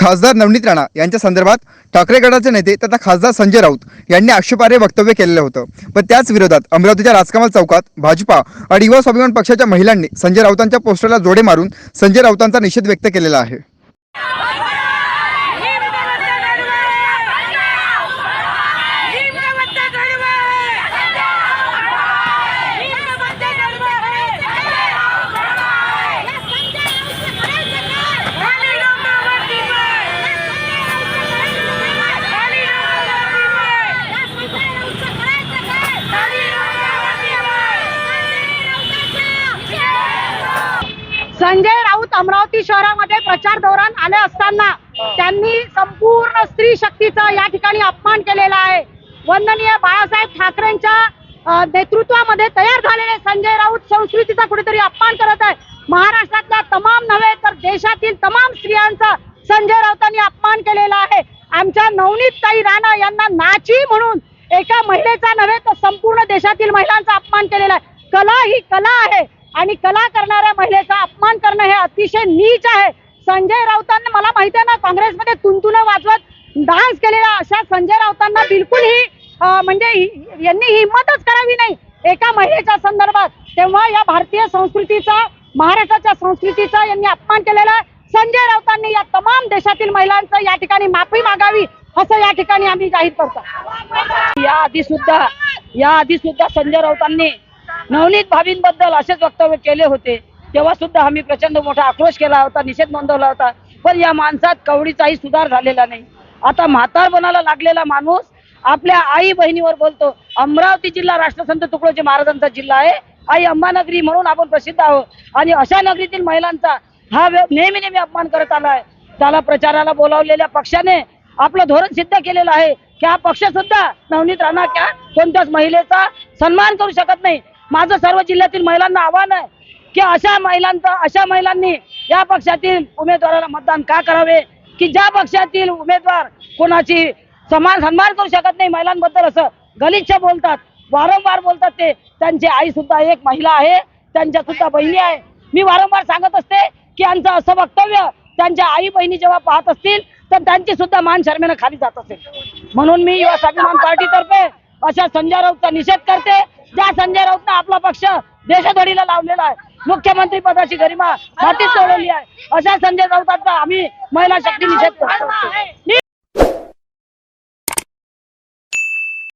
खासदार नवनीत राणा यांच्या संदर्भात ठाकरे गटाचे नेते तथा खासदार संजय राऊत यांनी आक्षेपार्ह वक्तव्य केलेलं होतं. पण त्याच विरोधात अमरावतीच्या राजकमल चौकात भाजपा आणि युवा स्वाभिमान पक्षाच्या महिलांनी संजय राऊतांच्या पोस्टरला जोडे मारून संजय राऊतांचा निषेध व्यक्त केलेला आहे. संजय राऊत अमरावती शहरामध्ये प्रचार दौरान आले असताना त्यांनी संपूर्ण स्त्री शक्तीचा या ठिकाणी अपमान केलेला आहे. वंदनीय बाळासाहेब ठाकरेंच्या नेतृत्वामध्ये तयार झालेले संजय राऊत संस्कृतीचा कुठेतरी अपमान करत आहे. महाराष्ट्रातल्या तमाम नव्हे तर देशातील तमाम स्त्रियांचा संजय राऊतांनी अपमान केलेला आहे. आमच्या नवनीत ताई राणा यांना नाची म्हणून एका महिलेचा नव्हे तर संपूर्ण देशातील महिलांचा अपमान केलेला आहे. कला ही कला आहे. आणि कला करणाऱ्या महिलेचा अपमान करणं हे अतिशय नीच आहे. संजय राऊतांना मला माहिती आहे ना काँग्रेसमध्ये तुंतुन वाजवत डान्स केलेला अशा संजय राऊतांना बिलकुल ही म्हणजे यांनी हिंमतच करावी नाही. एका महिलेच्या संदर्भात तेव्हा या भारतीय संस्कृतीचा महाराष्ट्राच्या संस्कृतीचा यांनी अपमान केलेला आहे. संजय राऊतांनी या तमाम देशातील महिलांचं या ठिकाणी माफी मागावी असं या ठिकाणी आम्ही जाहीर करतो. या आधी सुद्धा या आधी सुद्धा संजय राऊतांनी नवनीत भावींबद्दल असेच वक्तव्य केले होते. तेव्हा सुद्धा आम्ही प्रचंड मोठा आक्रोश केला होता निषेध नोंदवला होता. पण या माणसात कवडीचाही सुधार झालेला नाही. आता म्हातारपणाला लागलेला माणूस आपल्या आई बहिणीवर बोलतो. अमरावती जिल्हा राष्ट्रसंत तुकडोजी महाराजांचा जिल्हा आहे. आई अंबानगरी म्हणून आपण प्रसिद्ध आहोत. आणि अशा नगरीतील महिलांचा हा व्य- नेहमी नेहमी अपमान करत आला आहे. त्याला प्रचाराला बोलावलेल्या पक्षाने आपलं धोरण सिद्ध केलेलं आहे. की हा पक्ष सुद्धा नवनीत राणा कोणत्याच महिलेचा सन्मान करू शकत नाही. माझं सर्व जिल्ह्यातील महिलांना आव्हान आहे की अशा महिलांचा अशा महिलांनी या पक्षातील उमेदवाराला मतदान का करावे? की ज्या पक्षातील उमेदवार कोणाची समान सन्मान करू शकत नाही महिलांबद्दल असं गलिच्छ बोलतात वारंवार बोलतात ते त्यांची आई सुद्धा एक महिला आहे त्यांच्या सुद्धा बहिणी आहे. मी वारंवार सांगत असते की यांचं असं वक्तव्य त्यांच्या आई बहिणी जेव्हा पाहत असतील तर त्यांची सुद्धा मान शर्मेनं खाली जात असेल. म्हणून मी युवा स्वाभिमान पार्टीतर्फे अशा संजय राऊतचा निषेध करते. ज्या संजय राऊतनं आपला पक्ष देशधडीला लावलेला आहे मुख्यमंत्री पदाची गरिमा मातीत सोडवली आहे अशा संजय राऊतांचा आम्ही महिला शक्ती निषेध करतो.